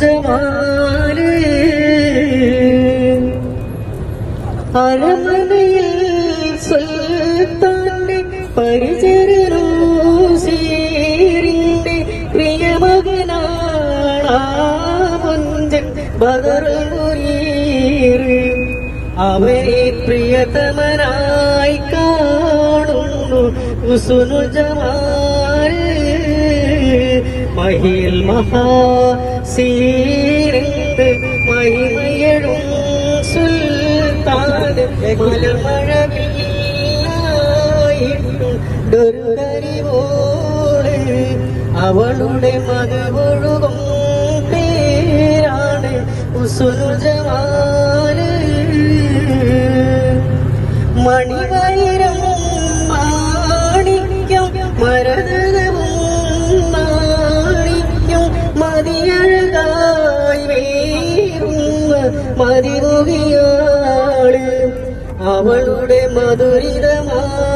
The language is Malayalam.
ജമാൽ അരമനയിൽ സുൽത്താന്റെ പരിചരണൂസീരിന്റെ പ്രിയമകനാണാമുഞ്ചൻ ബദറുരീർ അവരെ പ്രിയതമനായി കാണുന്നു ഉസുനു ജമാൽ മഹിൽ മഹാസീരത്ത് മഹിമയഴും സുൽത്താൻ അവളുടെ മതമൊഴുകും പേരാണ് ഉസുനു ജമാൽ മതിമുകിയാൾ അവളുടെ മധുരിതമാം പേ